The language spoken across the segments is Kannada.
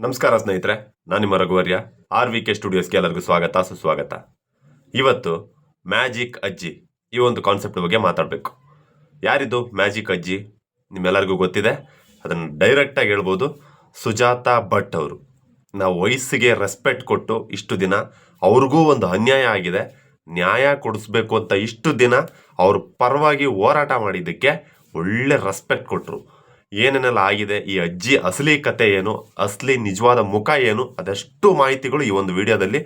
ನಮಸ್ಕಾರ ಸ್ನೇಹಿತರೆ, ನಾನು ನಿಮ್ಮ ರಘುವರ್ಯ, ಆರ್ ವಿ ಕೆ ಸ್ಟುಡಿಯೋಸ್ಗೆ ಎಲ್ಲರಿಗೂ ಸ್ವಾಗತ, ಸುಸ್ವಾಗತ. ಇವತ್ತು ಮ್ಯಾಜಿಕ್ ಅಜ್ಜಿ ಈ ಒಂದು ಕಾನ್ಸೆಪ್ಟ್ ಬಗ್ಗೆ ಮಾತಾಡಬೇಕು. ಯಾರಿದು ಮ್ಯಾಜಿಕ್ ಅಜ್ಜಿ? ನಿಮ್ಮೆಲ್ಲರಿಗೂ ಗೊತ್ತಿದೆ. ಅದನ್ನು ಡೈರೆಕ್ಟಾಗಿ ಹೇಳ್ಬೋದು. ಸುಜಾತ ಭಟ್ ಅವರು. ನಾವು ವಯಸ್ಸಿಗೆ ರೆಸ್ಪೆಕ್ಟ್ ಕೊಟ್ಟು ಇಷ್ಟು ದಿನ ಅವ್ರಿಗೂ ಒಂದು ಅನ್ಯಾಯ ಆಗಿದೆ. ನ್ಯಾಯ ಕೊಡಿಸ್ಬೇಕು ಅಂತ ಇಷ್ಟು ದಿನ ಅವ್ರ ಪರವಾಗಿ ಹೋರಾಟ ಮಾಡಿದ್ದಕ್ಕೆ ಒಳ್ಳೆ ರೆಸ್ಪೆಕ್ಟ್ ಕೊಟ್ಟರು ಏನೇನೆಲ್ಲ ಆಗಿದೆ, ಈ ಅಜ್ಜಿ ಅಸಲಿ ಕತೆ ಏನು, ಅಸಲಿ ನಿಜವಾದ ಮುಖ ಏನು, ಅದೆಷ್ಟು ಮಾಹಿತಿಗಳು ಈ ಒಂದು ವಿಡಿಯೋದಲ್ಲಿ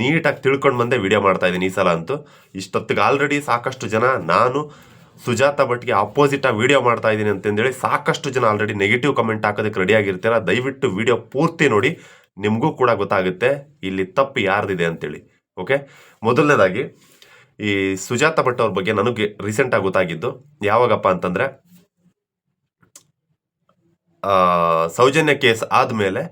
ನೀಟಾಗಿ ತಿಳ್ಕೊಂಡು ಬಂದೆ ವಿಡಿಯೋ ಮಾಡ್ತಾ ಇದ್ದೀನಿ ಈ ಸಲ ಅಂತೂ. ಇಷ್ಟೊತ್ತಿಗೆ ಆಲ್ರೆಡಿ ಸಾಕಷ್ಟು ಜನ, ನಾನು, ಸುಜಾತ ಭಟ್ಗೆ ಅಪೋಸಿಟ್ ಆಗಿ ವಿಡಿಯೋ ಮಾಡ್ತಾ ಇದ್ದೀನಿ ಅಂತಂದೇಳಿ ಸಾಕಷ್ಟು ಜನ ಆಲ್ರೆಡಿ ನೆಗೆಟಿವ್ ಕಮೆಂಟ್ ಹಾಕೋದಕ್ಕೆ ರೆಡಿ ಆಗಿರ್ತೀರ, ದಯವಿಟ್ಟು ವಿಡಿಯೋ ಪೂರ್ತಿ ನೋಡಿ, ನಿಮಗೂ ಕೂಡ ಗೊತ್ತಾಗುತ್ತೆ ಇಲ್ಲಿ ತಪ್ಪು ಯಾರ್ದಿದೆ ಅಂತೇಳಿ ಓಕೆ ಮೊದಲನೇದಾಗಿ, ಈ ಸುಜಾತ ಭಟ್ ಅವ್ರ ಬಗ್ಗೆ ನನಗೆ ರೀಸೆಂಟಾಗಿ ಗೊತ್ತಾಗಿದ್ದು, ಯಾವಾಗಪ್ಪ ಅಂತಂದ್ರೆ ಸೌಜನ್ಯ ಕೇಸ್ ಆದಮೇಲೆ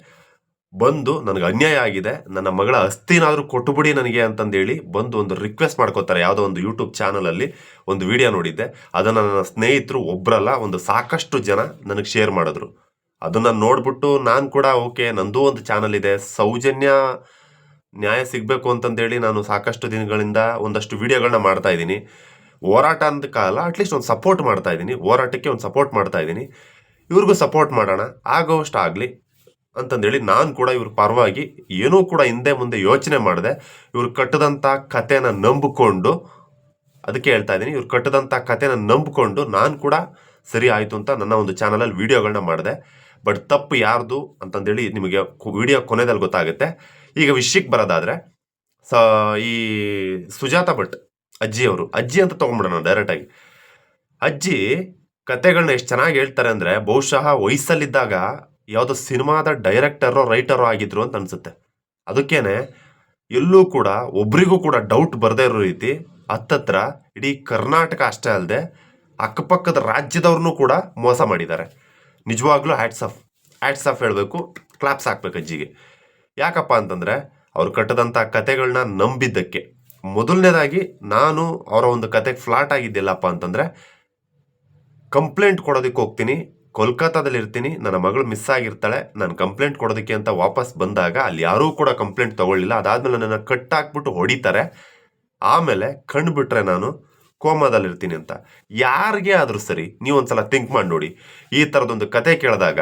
ಬಂದು ನನಗೆ ಅನ್ಯಾಯ ಆಗಿದೆ, ನನ್ನ ಮಗಳ ಅಸ್ಥಿನಾದರೂ ಕೊಟ್ಟುಬಿಡಿ ನನಗೆ ಅಂತಂದೇಳಿ ಬಂದು ಒಂದು ರಿಕ್ವೆಸ್ಟ್ ಮಾಡ್ಕೋತಾರೆ. ಯಾವುದೋ ಒಂದು ಯೂಟ್ಯೂಬ್ ಚಾನಲಲ್ಲಿ ಒಂದು ವಿಡಿಯೋ ನೋಡಿದ್ದೆ. ಅದನ್ನು ನನ್ನ ಸ್ನೇಹಿತರು ಒಬ್ಬರಲ್ಲ ಒಂದು ಸಾಕಷ್ಟು ಜನ ನನಗೆ ಶೇರ್ ಮಾಡಿದ್ರು. ಅದನ್ನು ನೋಡ್ಬಿಟ್ಟು ನಾನು ಕೂಡ ಓಕೆ, ನಂದು ಒಂದು ಚಾನಲ್ ಇದೆ. ಸೌಜನ್ಯ ನ್ಯಾಯ ಸಿಗಬೇಕು ಅಂತಂದೇಳಿ ನಾನು ಸಾಕಷ್ಟು ದಿನಗಳಿಂದ ಒಂದಷ್ಟು ವಿಡಿಯೋಗಳನ್ನ ಮಾಡ್ತಾ ಇದ್ದೀನಿ. ಹೋರಾಟ ಅಂತ ಕಾಲ ಅಟ್ಲೀಸ್ಟ್ ಒಂದು ಸಪೋರ್ಟ್ ಮಾಡ್ತಾ ಇದ್ದೀನಿ. ಹೋರಾಟಕ್ಕೆ ಒಂದು ಸಪೋರ್ಟ್ ಮಾಡ್ತಾ ಇದ್ದೀನಿ. ಇವ್ರಿಗೂ ಸಪೋರ್ಟ್ ಮಾಡೋಣ ಆಗೋಷ್ಟು ಆಗಲಿ ಅಂತಂದೇಳಿ ನಾನು ಕೂಡ ಇವ್ರ ಪರವಾಗಿ ಏನೂ ಕೂಡ ಹಿಂದೆ ಮುಂದೆ ಯೋಚನೆ ಮಾಡಿದೆ. ಇವ್ರು ಕಟ್ಟದಂಥ ಕಥೆನ ನಂಬಿಕೊಂಡು, ಅದಕ್ಕೆ ಹೇಳ್ತಾ ಇದ್ದೀನಿ, ಇವ್ರು ಕಟ್ಟದಂಥ ಕಥೆನ ನಂಬಿಕೊಂಡು ನಾನು ಕೂಡ ಸರಿ ಆಯಿತು ಅಂತ ನನ್ನ ಒಂದು ಚಾನಲಲ್ಲಿ ವೀಡಿಯೋಗಳನ್ನ ಮಾಡಿದೆ. ಬಟ್ ತಪ್ಪು ಯಾರ್ದು ಅಂತಂದೇಳಿ ನಿಮಗೆ ವಿಡಿಯೋ ಕೊನೆದಲ್ಲಿ ಗೊತ್ತಾಗುತ್ತೆ. ಈಗ ವಿಷಯಕ್ಕೆ ಬರೋದಾದರೆ, ಸ, ಈ ಸುಜಾತ ಭಟ್ ಅಜ್ಜಿ ಅವರು. ಅಜ್ಜಿ ಅಂತ ತೊಗೊಂಬಿಡೋಣ ಡೈರೆಕ್ಟಾಗಿ ಅಜ್ಜಿ ಕತೆಗಳನ್ನ ಎಷ್ಟು ಚೆನ್ನಾಗಿ ಹೇಳ್ತಾರೆ ಅಂದರೆ ಬಹುಶಃ ವಯಸ್ಸಲ್ಲಿದ್ದಾಗ ಯಾವುದೋ ಸಿನಿಮಾದ ಡೈರೆಕ್ಟರೋ ರೈಟರೋ ಆಗಿದ್ರು ಅಂತ ಅನಿಸುತ್ತೆ. ಅದಕ್ಕೇನೆ ಎಲ್ಲೂ ಕೂಡ ಒಬ್ರಿಗೂ ಕೂಡ ಡೌಟ್ ಬರದೇ ಇರೋ ರೀತಿ ಹತ್ತತ್ರ ಇಡೀ ಕರ್ನಾಟಕ ಅಷ್ಟೇ ಅಲ್ಲದೆ ಅಕ್ಕಪಕ್ಕದ ರಾಜ್ಯದವ್ರನ್ನೂ ಕೂಡ ಮೋಸ ಮಾಡಿದ್ದಾರೆ. ನಿಜವಾಗ್ಲೂ ಹ್ಯಾಟ್ಸ್ ಆಫ್ ಹ್ಯಾಟ್ಸ್ ಆಫ್ ಹೇಳಬೇಕು ಕ್ಲಾಪ್ಸ್ ಹಾಕ್ಬೇಕು ಅಜ್ಜಿಗೆ. ಯಾಕಪ್ಪ ಅಂತಂದರೆ ಅವ್ರು ಕಟ್ಟದಂಥ ಕತೆಗಳನ್ನ ನಂಬಿದ್ದಕ್ಕೆ. ಮೊದಲನೇದಾಗಿ ನಾನು ಅವರ ಒಂದು ಕತೆಗೆ ಫ್ಲಾಟ್ ಆಗಿದ್ದಿಲ್ಲಪ್ಪ ಅಂತಂದರೆ ಕಂಪ್ಲೇಂಟ್ ಕೊಡೋದಕ್ಕೆ ಹೋಗ್ತೀನಿ ಕೋಲ್ಕತ್ತಾದಲ್ಲಿ ಇರ್ತೀನಿ ನನ್ನ ಮಗಳು ಮಿಸ್ ಆಗಿರ್ತಾಳೆ, ನಾನು ಕಂಪ್ಲೇಂಟ್ ಕೊಡೋದಕ್ಕೆ ಅಂತ ವಾಪಸ್ ಬಂದಾಗ ಅಲ್ಲಿ ಯಾರೂ ಕೂಡ ಕಂಪ್ಲೇಂಟ್ ತಗೊಳ್ಳಿಲ್ಲ. ಅದಾದಮೇಲೆ ನನ್ನ ಕಟ್ಟಾಕ್ಬಿಟ್ಟು ಹೊಡಿತಾರೆ. ಆಮೇಲೆ ಕಂಡುಬಿಟ್ರೆ ನಾನು ಕೋಮಾದಲ್ಲಿರ್ತೀನಿ ಅಂತ. ಯಾರಿಗೆ ಆದರೂ ಸರಿ, ನೀವು ಒಂದ್ಸಲ ಥಿಂಕ್ ಮಾಡಿ ನೋಡಿ. ಈ ಥರದೊಂದು ಕತೆ ಕೇಳಿದಾಗ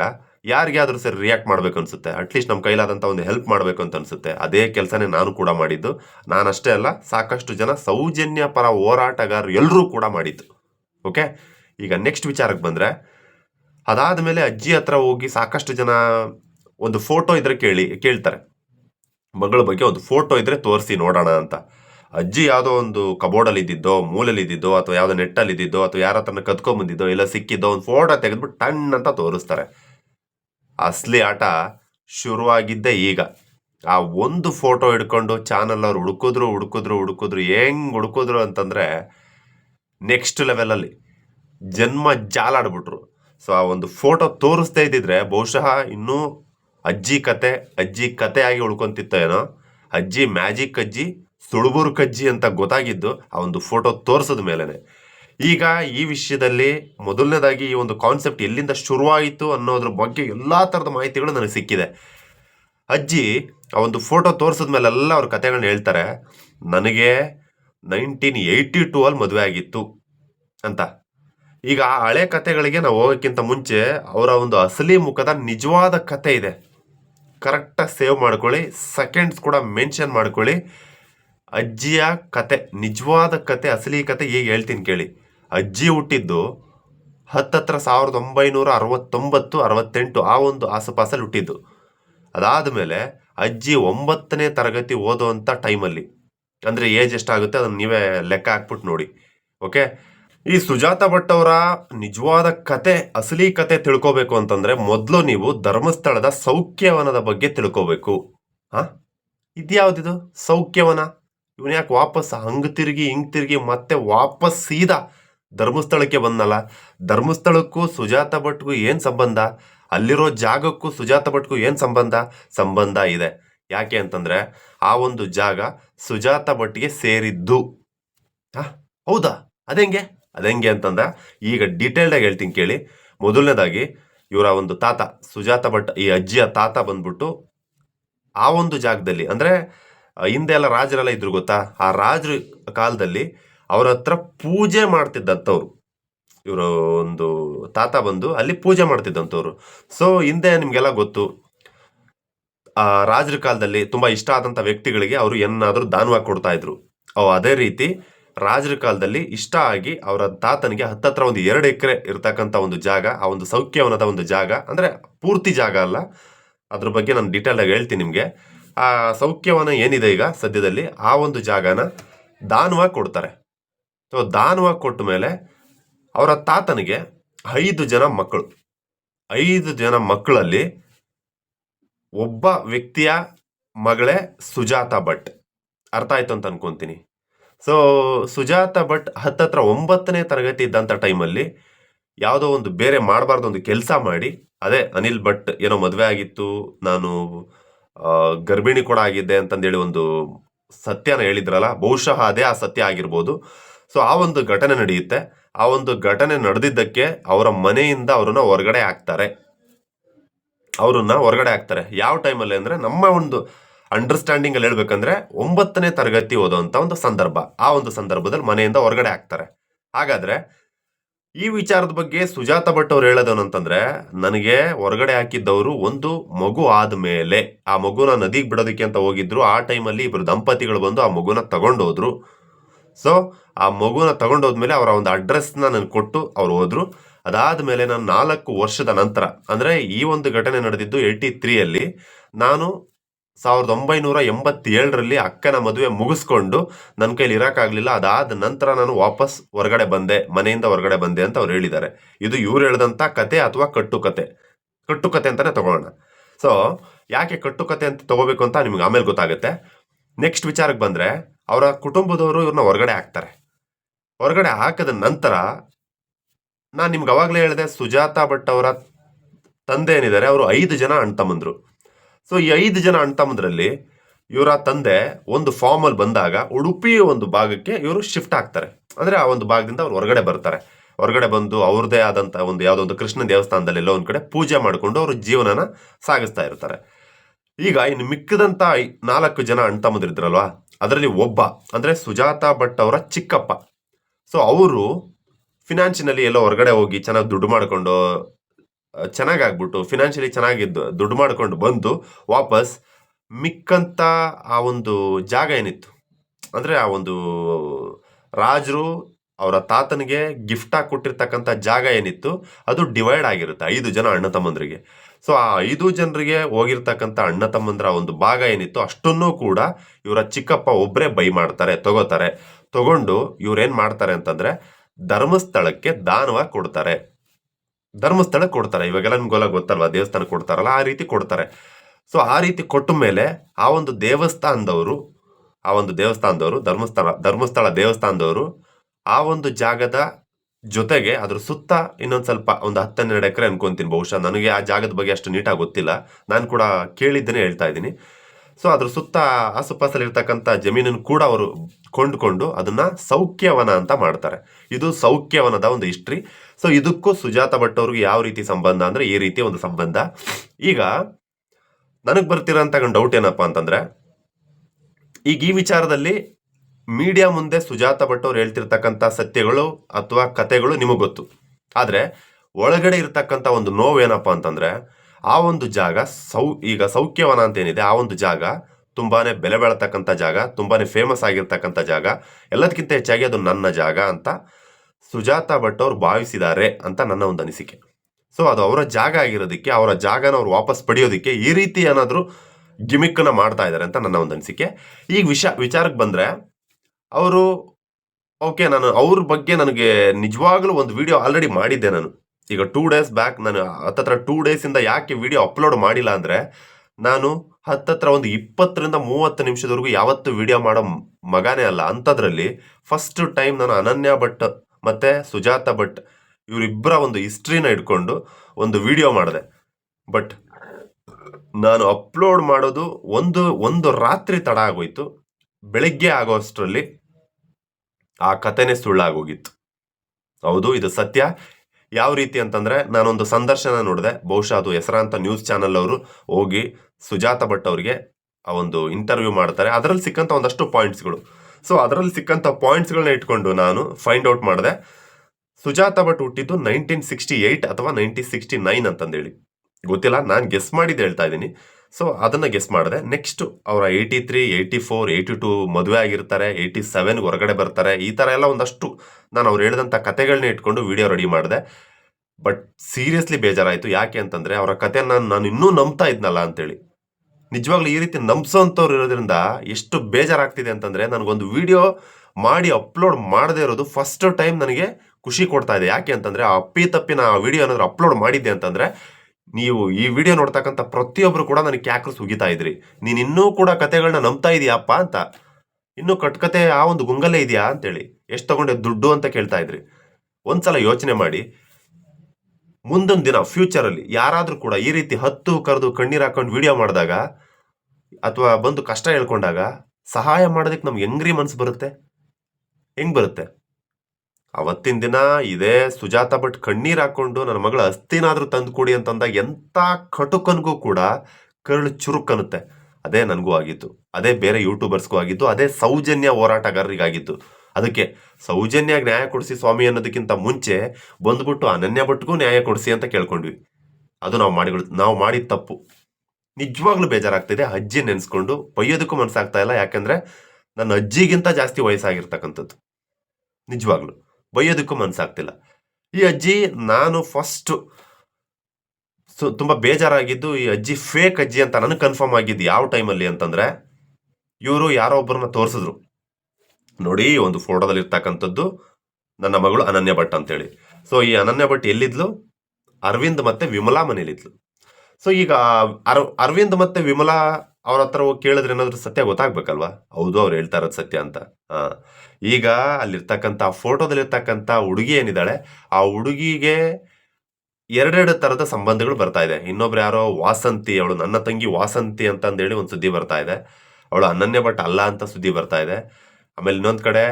ಯಾರಿಗೆ ಆದರೂ ಸರಿ ರಿಯಾಕ್ಟ್ ಮಾಡಬೇಕು ಅನಿಸುತ್ತೆ. ಅಟ್ಲೀಸ್ಟ್ ನಮ್ಮ ಕೈಲಾದಂಥ ಒಂದು ಹೆಲ್ಪ್ ಮಾಡಬೇಕು ಅಂತ ಅನಿಸುತ್ತೆ. ಅದೇ ಕೆಲಸನೇ ನಾನು ಕೂಡ ಮಾಡಿದ್ದು. ನಾನಷ್ಟೇ ಅಲ್ಲ, ಸಾಕಷ್ಟು ಜನ ಸೌಜನ್ಯ ಪರ ಹೋರಾಟಗಾರರು ಎಲ್ಲರೂ ಕೂಡ ಮಾಡಿದ್ದು. ಓಕೆ ಈಗ ನೆಕ್ಸ್ಟ್ ವಿಚಾರಕ್ಕೆ ಬಂದರೆ, ಅದಾದ ಮೇಲೆ ಅಜ್ಜಿ ಹತ್ರ ಹೋಗಿ ಸಾಕಷ್ಟು ಜನ ಒಂದು ಫೋಟೋ ಇದ್ರೆ ಕೇಳಿ, ಕೇಳ್ತಾರೆ. ಮಗಳ ಬಗ್ಗೆ ಒಂದು ಫೋಟೋ ಇದ್ರೆ ತೋರಿಸಿ ನೋಡೋಣ ಅಂತ. ಅಜ್ಜಿ ಯಾವುದೋ ಒಂದು ಕಬೋರ್ಡಲ್ಲಿ ಇದ್ದಿದ್ದೋ, ಮೂಲೆಯಲ್ಲಿ ಇದ್ದಿದ್ದೋ, ಅಥವಾ ಯಾವುದೋ ನೆಟ್ಟಲ್ಲಿ ಇದ್ದಿದ್ದೋ, ಅಥವಾ ಯಾರ ಹತ್ರನ ಕದ್ಕೊಂಬಂದಿದ್ದೋ ಇಲ್ಲ ಸಿಕ್ಕಿದ್ದೋ ಒಂದು ಫೋಟೋ ತೆಗೆದ್ಬಿಟ್ಟು ಟಣ್ ಅಂತ ತೋರಿಸ್ತಾರೆ. ಅಸಲಿ ಆಟ ಶುರುವಾಗಿದ್ದೇ ಈಗ. ಆ ಒಂದು ಫೋಟೋ ಹಿಡ್ಕೊಂಡು ಚಾನಲ್ ಅವ್ರು ಹುಡುಕಿದ್ರು ಹುಡುಕಿದ್ರು ಹುಡುಕಿದ್ರು, ಹೆಂಗ್ ಹುಡುಕಿದ್ರು ಅಂತಂದ್ರೆ ನೆಕ್ಸ್ಟ್ ಲೆವೆಲಲ್ಲಿ ಜನ್ಮ ಜಾಲಾಡ್ಬಿಟ್ರು. ಸೊ ಆ ಒಂದು ಫೋಟೋ ತೋರಿಸ್ತಾ ಇದ್ದಿದ್ರೆ ಬಹುಶಃ ಇನ್ನೂ ಅಜ್ಜಿ ಕತೆ ಅಜ್ಜಿ ಕತೆ ಆಗಿ ಉಳ್ಕೊಂತಿತ್ತ ಏನೋ. ಅಜ್ಜಿ ಮ್ಯಾಜಿಕ್ ಅಜ್ಜಿ ಸುಳುಬುರು ಕಜ್ಜಿ ಅಂತ ಗೊತ್ತಾಗಿದ್ದು ಆ ಒಂದು ಫೋಟೋ ತೋರಿಸಿದ ಮೇಲೆನೆ. ಈಗ ಈ ವಿಷಯದಲ್ಲಿ ಮೊದಲನೇದಾಗಿ ಈ ಒಂದು ಕಾನ್ಸೆಪ್ಟ್ ಎಲ್ಲಿಂದ ಶುರುವಾಯಿತು ಅನ್ನೋದ್ರ ಬಗ್ಗೆ ಎಲ್ಲ ಥರದ ಮಾಹಿತಿಗಳು ನನಗೆ ಸಿಕ್ಕಿದೆ. ಅಜ್ಜಿ ಆ ಒಂದು ಫೋಟೋ ತೋರಿಸಿದ ಮೇಲೆಲ್ಲ ಅವ್ರ ಕತೆಗಳನ್ನ ಹೇಳ್ತಾರೆ, ನನಗೆ ನೈನ್ಟೀನ್ ಏಯ್ಟಿ ಟೂ ಅಲ್ಲಿ ಮದುವೆ ಆಗಿತ್ತು ಅಂತ. ಈಗ ಆ ಹಳೆ ಕಥೆಗಳಿಗೆ ನಾವು ಹೋಗೋಕ್ಕಿಂತ ಮುಂಚೆ ಅವರ ಒಂದು ಅಸಲಿ ಮುಖದ ನಿಜವಾದ ಕತೆ ಇದೆ. ಕರೆಕ್ಟಾಗಿ ಸೇವ್ ಮಾಡ್ಕೊಳ್ಳಿ ಸೆಕೆಂಡ್ಸ್ ಕೂಡ ಮೆನ್ಷನ್ ಮಾಡ್ಕೊಳ್ಳಿ. ಅಜ್ಜಿಯ ಕತೆ, ನಿಜವಾದ ಕತೆ, ಅಸಲಿ ಕತೆ ಈಗ ಹೇಳ್ತೀನಿ ಕೇಳಿ. ಅಜ್ಜಿ ಹುಟ್ಟಿದ್ದು ಹತ್ತತ್ರ ಸಾವಿರದ ಒಂಬೈನೂರ ಅರವತ್ತೊಂಬತ್ತು, ಅರವತ್ತೆಂಟು ಆ ಒಂದು ಆಸುಪಾಸಲ್ಲಿ ಹುಟ್ಟಿದ್ದು. ಅದಾದ ಮೇಲೆ ಅಜ್ಜಿ ಒಂಬತ್ತನೇ ತರಗತಿ ಓದೋವಂಥ ಟೈಮಲ್ಲಿ ಅಂದರೆ ಏಜ್ ಎಷ್ಟಾಗುತ್ತೆ ಅದನ್ನು ನೀವೇ ಲೆಕ್ಕ ಹಾಕ್ಬಿಟ್ಟು ನೋಡಿ. ಓಕೆ ಈ ಸುಜಾತ ಭಟ್ ಅವರ ನಿಜವಾದ ಕತೆ, ಅಸಲಿ ಕತೆ ತಿಳ್ಕೋಬೇಕು ಅಂತಂದ್ರೆ ಮೊದಲು ನೀವು ಧರ್ಮಸ್ಥಳದ ಸೌಖ್ಯವನದ ಬಗ್ಗೆ ತಿಳ್ಕೋಬೇಕು. ಹಾ ಇದ್ಯಾವ್ದಿದು? ಸೌಖ್ಯವನ? ಇವನ್ ಯಾಕೆ ವಾಪಸ್ ಹಂಗ್ ತಿರುಗಿ, ಹಿಂಗ್ ತಿರುಗಿ ಮತ್ತೆ ವಾಪಸ್ ಸೀದಾ ಧರ್ಮಸ್ಥಳಕ್ಕೆ ಬಂದಲ್ಲ ಧರ್ಮಸ್ಥಳಕ್ಕೂ ಸುಜಾತ ಭಟ್ಗೂ ಏನ್ ಸಂಬಂಧ? ಅಲ್ಲಿರೋ ಜಾಗಕ್ಕೂ ಸುಜಾತ ಭಟ್ಗೂ ಏನ್ ಸಂಬಂಧ? ಸಂಬಂಧ ಇದೆ. ಯಾಕೆ ಅಂತಂದ್ರೆ ಆ ಒಂದು ಜಾಗ ಸುಜಾತ ಭಟ್ಗೆ ಸೇರಿದ್ದು. ಹಾ ಹೌದಾ? ಅದೆಂಗೆ? ಅದೆಂಗೆ ಅಂತಂದ, ಈಗ ಡೀಟೇಲ್ಡಾಗಿ ಹೇಳ್ತೀನಿ ಕೇಳಿ. ಮೊದಲನೇದಾಗಿ, ಇವರ ಒಂದು ತಾತ, ಸುಜಾತ ಭಟ್, ಈ ಅಜ್ಜಿಯ ತಾತ ಬಂದ್ಬಿಟ್ಟು ಆ ಒಂದು ಜಾಗದಲ್ಲಿ, ಅಂದ್ರೆ, ಹಿಂದೆ ಎಲ್ಲ ರಾಜರೆಲ್ಲ ಇದ್ರು ಗೊತ್ತಾ? ಆ ರಾಜರ ಕಾಲದಲ್ಲಿ ಅವರ ಹತ್ರ ಪೂಜೆ ಮಾಡ್ತಿದ್ದಂಥವ್ರು. ಇವರ ಒಂದು ತಾತ ಬಂದು ಅಲ್ಲಿ ಪೂಜೆ ಮಾಡ್ತಿದ್ದಂಥವ್ರು. ಸೊ ಹಿಂದೆ ನಿಮಗೆಲ್ಲ ಗೊತ್ತು, ಆ ರಾಜರ ಕಾಲದಲ್ಲಿ ತುಂಬಾ ಇಷ್ಟ ಆದಂತ ವ್ಯಕ್ತಿಗಳಿಗೆ ಅವರು ಏನಾದರೂ ದಾನವಾಗಿ ಕೊಡ್ತಾ ಇದ್ರು. ಅವು ಅದೇ ರೀತಿ ರಾಜರ ಕಾಲದಲ್ಲಿ ಇಷ್ಟ ಆಗಿ ಅವರ ತಾತನಿಗೆ ಹತ್ತತ್ರ ಒಂದು ಎರಡು ಎಕರೆ ಇರತಕ್ಕಂತ ಒಂದು ಜಾಗ, ಆ ಒಂದು ಸೌಖ್ಯವನದ ಒಂದು ಜಾಗ, ಅಂದ್ರೆ ಪೂರ್ತಿ ಜಾಗ ಅಲ್ಲ. ಅದ್ರ ಬಗ್ಗೆ ನಾನು ಡೀಟೇಲ್ ಆಗಿ ಹೇಳ್ತೀನಿ ನಿಮಗೆ. ಆ ಸೌಖ್ಯವನ ಏನಿದೆ ಈಗ ಸದ್ಯದಲ್ಲಿ? ಆ ಒಂದು ಜಾಗನ ದಾನವಾಗಿ ಕೊಡ್ತಾರೆ. ಸೊ ದಾನವಾಗಿ ಕೊಟ್ಟ ಮೇಲೆ ಅವರ ತಾತನಿಗೆ ಐದು ಜನ ಮಕ್ಕಳು. ಐದು ಜನ ಮಕ್ಕಳಲ್ಲಿ ಒಬ್ಬ ವ್ಯಕ್ತಿಯ ಮಗಳೇ ಸುಜಾತ ಭಟ್. ಅರ್ಥ ಆಯ್ತು ಅಂತ ಅನ್ಕೊಂತೀನಿ. ಸೊ ಸುಜಾತ ಭಟ್ ಹತ್ತತ್ರ ಒಂಬತ್ತನೇ ತರಗತಿ ಇದ್ದಂಥ ಟೈಮಲ್ಲಿ ಯಾವುದೋ ಒಂದು ಬೇರೆ ಮಾಡಬಾರ್ದು ಒಂದು ಕೆಲಸ ಮಾಡಿ, ಅದೇ ಅನಿಲ್ ಭಟ್ ಏನೋ ಮದುವೆ ಆಗಿತ್ತು, ನಾನು ಗರ್ಭಿಣಿ ಕೂಡ ಆಗಿದ್ದೆ ಅಂತಂದೇಳಿ ಒಂದು ಸತ್ಯನ ಹೇಳಿದ್ರಲ್ಲ, ಬಹುಶಃ ಅದೇ ಆ ಸತ್ಯ ಆಗಿರ್ಬೋದು. ಸೊ ಆ ಒಂದು ಘಟನೆ ನಡೆಯುತ್ತೆ. ಆ ಒಂದು ಘಟನೆ ನಡೆದಿದ್ದಕ್ಕೆ ಅವರ ಮನೆಯಿಂದ ಅವರನ್ನ ಹೊರಗಡೆ ಹಾಕ್ತಾರೆ. ಅವ್ರನ್ನ ಹೊರಗಡೆ ಹಾಕ್ತಾರೆ. ಯಾವ ಟೈಮಲ್ಲಿ ಅಂದರೆ ನಮ್ಮ ಒಂದು ಅಂಡರ್ಸ್ಟ್ಯಾಂಡಿಂಗ್ ಅಲ್ಲಿ ಹೇಳ್ಬೇಕಂದ್ರೆ ಒಂಬತ್ತನೇ ತರಗತಿ ಓದುವಂತ ಒಂದು ಸಂದರ್ಭ. ಆ ಒಂದು ಸಂದರ್ಭದಲ್ಲಿ ಮನೆಯಿಂದ ಹೊರಗಡೆ ಹಾಕ್ತಾರೆ ಹಾಗಾದ್ರೆ ಈ ವಿಚಾರದ ಬಗ್ಗೆ ಸುಜಾತ ಭಟ್ ಅವ್ರು ಹೇಳೋದೇನು ಅಂತಂದ್ರೆ, ನನಗೆ ಹೊರಗಡೆ ಹಾಕಿದ್ದವರು ಒಂದು ಮಗು ಆದ್ಮೇಲೆ, ಆ ಮಗುನ ನದಿಗೆ ಬಿಡೋದಕ್ಕೆ ಅಂತ ಹೋಗಿದ್ರು, ಆ ಟೈಮಲ್ಲಿ ಇಬ್ಬರು ದಂಪತಿಗಳು ಬಂದು ಆ ಮಗುನ ತಗೊಂಡೋದ್ರು. ಸೊ ಆ ಮಗುನ ತಗೊಂಡೋದ್ಮೇಲೆ ಅವರ ಒಂದು ಅಡ್ರೆಸ್ನ ನನಗೆ ಕೊಟ್ಟು ಅವ್ರು ಹೋದ್ರು. ಅದಾದ್ಮೇಲೆ ನಾನು ನಾಲ್ಕು ವರ್ಷದ ನಂತರ, ಅಂದ್ರೆ ಈ ಒಂದು ಘಟನೆ ನಡೆದಿದ್ದು ಏಯ್ಟಿ ತ್ರೀಯಲ್ಲಿ ನಾನು ಸಾವಿರದ ಒಂಬೈನೂರ ಎಂಬತ್ತೇಳರಲ್ಲಿ ಅಕ್ಕನ ಮದುವೆ ಮುಗಿಸ್ಕೊಂಡು ನನ್ನ ಕೈಲಿ ಇರೋಕ್ಕಾಗಲಿಲ್ಲ ಅದಾದ ನಂತರ ನಾನು ವಾಪಸ್ ಹೊರಗಡೆ ಬಂದೆ, ಮನೆಯಿಂದ ಹೊರಗಡೆ ಬಂದೆ ಅಂತ ಅವ್ರು ಹೇಳಿದ್ದಾರೆ. ಇದು ಇವ್ರು ಹೇಳಿದಂಥ ಕತೆ ಅಥವಾ ಕಟ್ಟುಕತೆ? ಕಟ್ಟುಕತೆ ಅಂತಲೇ ತಗೊಳ್ಳೋಣ. ಸೊ ಯಾಕೆ ಕಟ್ಟುಕತೆ ಅಂತ ತಗೋಬೇಕು ಅಂತ ನಿಮ್ಗೆ ಆಮೇಲೆ ಗೊತ್ತಾಗುತ್ತೆ. ನೆಕ್ಸ್ಟ್ ವಿಚಾರಕ್ಕೆ ಬಂದರೆ, ಅವರ ಕುಟುಂಬದವರು ಇವ್ರನ್ನ ಹೊರಗಡೆ ಹಾಕ್ತಾರೆ. ಹೊರಗಡೆ ಹಾಕಿದ ನಂತರ ನಾನು ನಿಮ್ಗೆ ಅವಾಗಲೇ ಹೇಳಿದೆ, ಸುಜಾತ ಭಟ್ ಅವರ ತಂದೆ ಏನಿದ್ದಾರೆ, ಅವರು ಐದು ಜನ ಅಣ್ತಮ್ಮಂದ್ರು ಸೊ ಈ ಐದು ಜನ ಅಣ್ತಮ್ಮಂದ್ರಲ್ಲಿ ಇವರ ತಂದೆ ಒಂದು ಫಾರ್ಮ್ ಅಲ್ಲಿ ಬಂದಾಗ ಉಡುಪಿ ಒಂದು ಭಾಗಕ್ಕೆ ಇವರು ಶಿಫ್ಟ್ ಆಗ್ತಾರೆ. ಅಂದ್ರೆ ಆ ಒಂದು ಭಾಗದಿಂದ ಅವ್ರು ಹೊರಗಡೆ ಬರ್ತಾರೆ. ಹೊರಗಡೆ ಬಂದು ಅವ್ರದ್ದೇ ಆದಂತ ಒಂದು ಯಾವುದೋ ಒಂದು ಕೃಷ್ಣ ದೇವಸ್ಥಾನದಲ್ಲಿ ಎಲ್ಲೋ ಒಂದ್ ಕಡೆ ಪೂಜೆ ಮಾಡಿಕೊಂಡು ಅವ್ರ ಜೀವನನ ಸಾಗಿಸ್ತಾ ಇರ್ತಾರೆ. ಈಗ ಇನ್ನು ಮಿಕ್ಕಿದಂಥ ನಾಲ್ಕು ಜನ ಅಣ್ತಮ್ಮಂದಿರಿದ್ರಲ್ವಾ ಅದರಲ್ಲಿ ಒಬ್ಬ ಅಂದ್ರೆ ಸುಜಾತ ಭಟ್ ಅವರ ಚಿಕ್ಕಪ್ಪ. ಸೊ ಅವರು ಫಿನಾನ್ಸಿನಲ್ಲಿ ಎಲ್ಲೋ ಹೊರಗಡೆ ಹೋಗಿ ಚೆನ್ನಾಗಿ ದುಡ್ಡು ಮಾಡಿಕೊಂಡು ಚೆನ್ನಾಗಿ ಆಗ್ಬಿಟ್ಟು ಫಿನಾನ್ಷಿಯಲಿ ಚೆನ್ನಾಗಿದ್ದು, ದುಡ್ಡು ಮಾಡ್ಕೊಂಡು ಬಂದು ವಾಪಸ್ ಮಿಕ್ಕಂತ ಆ ಒಂದು ಜಾಗ ಏನಿತ್ತು? ಅಂದರೆ ಆ ಒಂದು ರಾಜರು ಅವರ ತಾತನಿಗೆ ಗಿಫ್ಟ್ ಆಗಿ ಕೊಟ್ಟಿರ್ತಕ್ಕಂಥ ಜಾಗ ಏನಿತ್ತು, ಅದು ಡಿವೈಡ್ ಆಗಿರುತ್ತೆ, ಐದು ಜನ ಅಣ್ಣ ತಮ್ಮಂದ್ರಿಗೆ. ಸೊ ಆ ಐದು ಜನರಿಗೆ ಹೋಗಿರ್ತಕ್ಕಂಥ ಅಣ್ಣ ತಮ್ಮಂದ್ರ ಒಂದು ಭಾಗ ಏನಿತ್ತು, ಅಷ್ಟನ್ನೂ ಕೂಡ ಇವರ ಚಿಕ್ಕಪ್ಪ ಒಬ್ಬರೇ ಬೈ ಮಾಡ್ತಾರೆ, ತಗೋತಾರೆ. ತಗೊಂಡು ಇವ್ರೇನು ಮಾಡ್ತಾರೆ ಅಂತಂದರೆ ಧರ್ಮಸ್ಥಳಕ್ಕೆ ದಾನವಾಗಿ ಕೊಡ್ತಾರೆ. ಧರ್ಮಸ್ಥಳಕ್ಕೆ ಕೊಡ್ತಾರೆ. ಇವಾಗೆಲ್ಲ ನಿಮ್ಗೆಲ್ಲ ಗೊತ್ತಲ್ವಾ? ದೇವಸ್ಥಾನ ಕೊಡ್ತಾರಲ್ಲ, ಆ ರೀತಿ ಕೊಡ್ತಾರೆ. ಸೊ ಆ ರೀತಿ ಕೊಟ್ಟ ಮೇಲೆ ಆ ಒಂದು ದೇವಸ್ಥಾನದವರು, ಆ ಒಂದು ದೇವಸ್ಥಾನದವರು, ಧರ್ಮಸ್ಥಳ ಧರ್ಮಸ್ಥಳ ದೇವಸ್ಥಾನದವರು ಆ ಒಂದು ಜಾಗದ ಜೊತೆಗೆ ಅದ್ರ ಸುತ್ತ ಇನ್ನೊಂದು ಸ್ವಲ್ಪ ಒಂದು ಹತ್ತೆರಡು ಎಕರೆ ಅನ್ಕೊಂತೀನಿ ಬಹುಶಃ. ನನಗೆ ಆ ಜಾಗದ ಬಗ್ಗೆ ಅಷ್ಟು ನೀಟಾಗಿ ಗೊತ್ತಿಲ್ಲ. ನಾನು ಕೂಡ ಕೇಳಿದ್ದೇನೆ ಹೇಳ್ತಾ ಇದ್ದೀನಿ. ಸೊ ಅದ್ರ ಸುತ್ತ ಆಸುಪಾಸಲ್ಲಿ ಇರ್ತಕ್ಕಂಥ ಜಮೀನನ್ನು ಕೂಡ ಅವರು ಕೊಂಡ್ಕೊಂಡು ಅದನ್ನ ಸೌಖ್ಯವನ ಅಂತ ಮಾಡ್ತಾರೆ. ಇದು ಸೌಖ್ಯವನದ ಒಂದು ಹಿಸ್ಟ್ರಿ. ಸೊ ಇದಕ್ಕೂ ಸುಜಾತ ಭಟ್ ಅವ್ರಿಗೆ ಯಾವ ರೀತಿ ಸಂಬಂಧ ಅಂದ್ರೆ ಈ ರೀತಿ ಒಂದು ಸಂಬಂಧ. ಈಗ ನನಗೆ ಬರ್ತಿರೋಂಥ ಡೌಟ್ ಏನಪ್ಪಾ ಅಂತಂದ್ರೆ, ಈಗ ಈ ವಿಚಾರದಲ್ಲಿ ಮೀಡಿಯಾ ಮುಂದೆ ಸುಜಾತ ಭಟ್ ಅವ್ರು ಹೇಳ್ತಿರ್ತಕ್ಕಂಥ ಸತ್ಯಗಳು ಅಥವಾ ಕತೆಗಳು ನಿಮಗೆ ಗೊತ್ತು. ಆದರೆ ಒಳಗಡೆ ಇರತಕ್ಕಂಥ ಒಂದು ನೋವೇನಪ್ಪ ಅಂತಂದ್ರೆ, ಆ ಒಂದು ಜಾಗ ಸೌ, ಈಗ ಸೌಖ್ಯವನ ಅಂತ ಏನಿದೆ, ಆ ಒಂದು ಜಾಗ ತುಂಬಾನೇ ಬೆಲೆ ಬೆಳತಕ್ಕಂಥ ಜಾಗ, ತುಂಬಾನೇ ಫೇಮಸ್ ಆಗಿರ್ತಕ್ಕಂಥ ಜಾಗ ಎಲ್ಲದಕ್ಕಿಂತ ಹೆಚ್ಚಾಗಿ ಅದು ನನ್ನ ಜಾಗ ಅಂತ ಸುಜಾತ ಭಟ್ ಅವ್ರು ಭಾವಿಸಿದ್ದಾರೆ ಅಂತ ನನ್ನ ಒಂದು ಅನಿಸಿಕೆ. ಸೊ ಅದು ಅವರ ಜಾಗ ಆಗಿರೋದಕ್ಕೆ, ಅವರ ಜಾಗನ ಅವ್ರು ವಾಪಸ್ ಪಡೆಯೋದಕ್ಕೆ ಈ ರೀತಿ ಏನಾದರೂ ಗಿಮಿಕ್ಕನ್ನು ಮಾಡ್ತಾ ಇದ್ದಾರೆ ಅಂತ ನನ್ನ ಒಂದು ಅನಿಸಿಕೆ. ಈಗ ವಿಷ, ವಿಚಾರಕ್ಕೆ ಬಂದರೆ, ಅವರು, ಓಕೆ, ನಾನು ಅವ್ರ ಬಗ್ಗೆ ನನಗೆ ನಿಜವಾಗ್ಲೂ ಒಂದು ವಿಡಿಯೋ ಆಲ್ರೆಡಿ ಮಾಡಿದ್ದೆ ನಾನು. ಈಗ ಟೂ ಡೇಸ್ ಬ್ಯಾಕ್ ನಾನು ಹತ್ತತ್ರ ಟೂ ಡೇಸಿಂದ ಯಾಕೆ ವಿಡಿಯೋ ಅಪ್ಲೋಡ್ ಮಾಡಿಲ್ಲ ಅಂದರೆ, ನಾನು ಹತ್ತತ್ರ ಒಂದು ಇಪ್ಪತ್ತರಿಂದ ಮೂವತ್ತು ನಿಮಿಷದವರೆಗೂ ಯಾವತ್ತು ವಿಡಿಯೋ ಮಾಡೋ ಮಗನೇ ಅಲ್ಲ. ಅಂಥದ್ರಲ್ಲಿ ಫಸ್ಟ್ ಟೈಮ್ ನಾನು ಅನನ್ಯ ಭಟ್ ಮತ್ತೆ ಸುಜಾತ ಭಟ್ ಇವರಿಬ್ಬರ ಒಂದು ಹಿಸ್ಟ್ರಿನ ಇಟ್ಕೊಂಡು ಒಂದು ವಿಡಿಯೋ ಮಾಡಿದೆ. ಬಟ್ ನಾನು ಅಪ್ಲೋಡ್ ಮಾಡೋದು ಒಂದು ಒಂದು ರಾತ್ರಿ ತಡ ಆಗೋಯ್ತು. ಬೆಳಿಗ್ಗೆ ಆಗೋಷ್ಟರಲ್ಲಿ ಆ ಕಥೆನೇ ಸುಳ್ಳಾಗೋಗಿತ್ತು. ಹೌದು, ಇದು ಸತ್ಯ. ಯಾವ ರೀತಿ ಅಂತಂದ್ರೆ ನಾನೊಂದು ಸಂದರ್ಶನ ನೋಡಿದೆ. ಬಹುಶಃ ಅದು ಹೆಸರಾಂತ ನ್ಯೂಸ್ ಚಾನೆಲ್ ಅವರು ಹೋಗಿ ಸುಜಾತ ಭಟ್ ಅವರಿಗೆ ಆ ಒಂದು ಇಂಟರ್ವ್ಯೂ ಮಾಡ್ತಾರೆ. ಅದರಲ್ಲಿ ಸಿಕ್ಕಂತ ಒಂದಷ್ಟು ಪಾಯಿಂಟ್ಸ್ಗಳು ಸೊ ಅದರಲ್ಲಿ ಸಿಕ್ಕಂಥ ಪಾಯಿಂಟ್ಸ್ಗಳನ್ನ ಇಟ್ಕೊಂಡು ನಾನು ಫೈಂಡ್ ಔಟ್ ಮಾಡಿದೆ. ಸುಜಾತ ಭಟ್ ಹುಟ್ಟಿದ್ದು ನೈನ್ಟೀನ್ ಸಿಕ್ಸ್ಟಿ ಏಯ್ಟ್ ಅಥವಾ ನೈನ್ಟೀನ್ ಸಿಕ್ಸ್ಟಿ ನೈನ್ ಅಂತಂದೇಳಿ. ಗೊತ್ತಿಲ್ಲ, ನಾನು ಗೆಸ್ ಮಾಡಿದ್ದು ಹೇಳ್ತಾ ಇದ್ದೀನಿ. ಸೊ ಅದನ್ನು ಗೆಸ್ ಮಾಡಿದೆ. ನೆಕ್ಸ್ಟ್ ಅವರ eighty three eighty four eighty two ಮದುವೆ ಆಗಿರ್ತಾರೆ ಏಯ್ಟಿ ಸೆವೆನ್ ಹೊರಗಡೆ ಬರ್ತಾರೆ, ಈ ಥರ ಎಲ್ಲ ಒಂದಷ್ಟು ನಾನು ಅವ್ರು ಹೇಳಿದಂಥ ಕತೆಗಳನ್ನ ಇಟ್ಕೊಂಡು ವಿಡಿಯೋ ರೆಡಿ ಮಾಡಿದೆ. ಬಟ್ ಸೀರಿಯಸ್ಲಿ ಬೇಜಾರಾಯಿತು. ಯಾಕೆ ಅಂತಂದರೆ ಅವರ ಕತೆನ ನಾನು ಇನ್ನೂ ನಂಬ್ತಾ ಇದ್ನಲ್ಲ ಅಂತೇಳಿ. ನಿಜವಾಗ್ಲೂ ಈ ರೀತಿ ನಂಬಿಸೋಂಥವ್ರು ಇರೋದ್ರಿಂದ ಎಷ್ಟು ಬೇಜಾರಾಗ್ತಿದೆ ಅಂತಂದರೆ ನನಗೊಂದು ವಿಡಿಯೋ ಮಾಡಿ ಅಪ್ಲೋಡ್ ಮಾಡದೇ ಇರೋದು ಫಸ್ಟ್ ಟೈಮ್ ನನಗೆ ಖುಷಿ ಕೊಡ್ತಾ ಇದೆ. ಯಾಕೆ ಅಂತಂದರೆ ಆ ಅಪ್ಪಿ ತಪ್ಪಿನ ಆ ವಿಡಿಯೋ ಏನಾದರೂ ಅಪ್ಲೋಡ್ ಮಾಡಿದ್ದೆ ಅಂತಂದರೆ ನೀವು ಈ ವಿಡಿಯೋ ನೋಡ್ತಕ್ಕಂಥ ಪ್ರತಿಯೊಬ್ಬರು ಕೂಡ ನನಗೆ ಕ್ಯಾಕ್ರಸ್ ಉಗಿತಾ ಇದ್ರಿ. ನೀನು ಇನ್ನೂ ಕೂಡ ಕತೆಗಳನ್ನ ನಂಬ್ತಾ ಇದೀಯಪ್ಪ ಅಂತ. ಇನ್ನೂ ಕಟ್ಕತೆ ಆ ಒಂದು ಗುಂಗಲ್ಲೇ ಇದೆಯಾ ಅಂತೇಳಿ. ಎಷ್ಟು ತಗೊಂಡೆ ದುಡ್ಡು ಅಂತ ಕೇಳ್ತಾ ಇದ್ರಿ. ಒಂದ್ಸಲ ಯೋಚನೆ ಮಾಡಿ. ಮುಂದೊಂದು ದಿನ ಫ್ಯೂಚರಲ್ಲಿ ಯಾರಾದರೂ ಕೂಡ ಈ ರೀತಿ ಹತ್ತು ಕರೆದು ಕಣ್ಣೀರು ಹಾಕೊಂಡು ವಿಡಿಯೋ ಮಾಡಿದಾಗ ಅಥವಾ ಬಂದು ಕಷ್ಟ ಹೇಳ್ಕೊಂಡಾಗ ಸಹಾಯ ಮಾಡೋದಕ್ಕೆ ನಮ್ಗೆ ಹೆಂಗ್ರಿ ಮನ್ಸು ಬರುತ್ತೆ? ಹೆಂಗ್ ಬರುತ್ತೆ? ಅವತ್ತಿನ ದಿನ ಇದೇ ಸುಜಾತ ಭಟ್ ಕಣ್ಣೀರು ಹಾಕೊಂಡು ನನ್ನ ಮಗಳ ಅಸ್ಥಿನಾದರೂ ತಂದು ಕೊಡಿ ಅಂತಂದಾಗ ಎಂತ ಕಟುಕನ್ಗೂ ಕೂಡ ಕರುಳು ಚುರುಕನ್ನುತ್ತೆ ಅದೇ ನನಗೂ ಆಗಿತ್ತು. ಅದೇ ಬೇರೆ ಯೂಟ್ಯೂಬರ್ಸ್ಗೂ ಆಗಿತ್ತು. ಅದೇ ಸೌಜನ್ಯ ಹೋರಾಟಗಾರರಿಗಾಗಿತ್ತು. ಅದಕ್ಕೆ ಸೌಜನ್ಯ ನ್ಯಾಯ ಕೊಡಿಸಿ ಸ್ವಾಮಿ ಅನ್ನೋದಕ್ಕಿಂತ ಮುಂಚೆ ಬಂದ್ಬಿಟ್ಟು ಅನನ್ಯ ಭಟ್ಗೂ ನ್ಯಾಯ ಕೊಡಿಸಿ ಅಂತ ಕೇಳ್ಕೊಂಡ್ವಿ. ಅದು ನಾವು ಮಾಡಿ ನಾವು ಮಾಡಿದ ತಪ್ಪು. ನಿಜವಾಗ್ಲೂ ಬೇಜಾರಾಗ್ತಿದೆ, ಅಜ್ಜಿ ನೆನೆಸ್ಕೊಂಡು ಬೈಯೋದಕ್ಕೂ ಮನಸ್ಸಾಗ್ತಾ ಇಲ್ಲ, ಯಾಕಂದ್ರೆ ನನ್ನ ಅಜ್ಜಿಗಿಂತ ಜಾಸ್ತಿ ವಯಸ್ಸಾಗಿರ್ತಕ್ಕಂಥದ್ದು. ನಿಜವಾಗ್ಲು ಬೈಯೋದಕ್ಕೂ ಮನಸ್ಸಾಗ್ತಿಲ್ಲ. ಈ ಅಜ್ಜಿ, ನಾನು ಫಸ್ಟ್ ಸೊ, ತುಂಬಾ ಬೇಜಾರಾಗಿದ್ದು, ಈ ಅಜ್ಜಿ ಫೇಕ್ ಅಜ್ಜಿ ಅಂತ ನನಗೆ ಕನ್ಫರ್ಮ್ ಆಗಿದ್ದು ಯಾವ ಟೈಮಲ್ಲಿ ಅಂತಂದ್ರೆ, ಇವರು ಯಾರೋ ಒಬ್ಬರನ್ನ ತೋರಿಸಿದ್ರು. ನೋಡಿ, ಒಂದು ಫೋಟೋದಲ್ಲಿ ಇರ್ತಕ್ಕಂಥದ್ದು ನನ್ನ ಮಗಳು ಅನನ್ಯ ಭಟ್ ಅಂತೇಳಿ. ಸೊ ಈ ಅನನ್ಯ ಭಟ್ ಎಲ್ಲಿದ್ಲು? ಅರವಿಂದ್ ಮತ್ತೆ ವಿಮಲಾ ಮನೇಲಿದ್ಲು ಸೊ ಈಗ ಅರ್, ಅರವಿಂದ್ ಮತ್ತೆ ವಿಮಲಾ ಅವ್ರ ಹತ್ರ ಹೋಗಿ ಕೇಳಿದ್ರೆ ಏನಾದ್ರು ಸತ್ಯ ಗೊತ್ತಾಗ್ಬೇಕಲ್ವಾ? ಹೌದು, ಅವ್ರು ಹೇಳ್ತಾ ಇರೋದು ಸತ್ಯ ಅಂತ. ಈಗ ಅಲ್ಲಿರ್ತಕ್ಕಂಥ ಫೋಟೋದಲ್ಲಿರ್ತಕ್ಕಂಥ ಹುಡುಗಿ ಏನಿದ್ದಾಳೆ, ಆ ಹುಡುಗಿಗೆ ಎರಡೆರಡು ತರದ ಸಂಬಂಧಗಳು ಬರ್ತಾ ಇದೆ. ಇನ್ನೊಬ್ರು ಯಾರೋ ವಾಸಂತಿ, ಅವಳು ನನ್ನ ತಂಗಿ ವಾಸಂತಿ ಅಂತ ಅಂದೇಳಿ ಒಂದು ಸುದ್ದಿ ಬರ್ತಾ ಇದೆ. ಅವಳು ಅನನ್ಯ ಭಟ್ ಅಲ್ಲ ಅಂತ ಸುದ್ದಿ ಬರ್ತಾ ಇದೆ. ಆಮೇಲೆ ಇನ್ನೊಂದು ಕಡೆ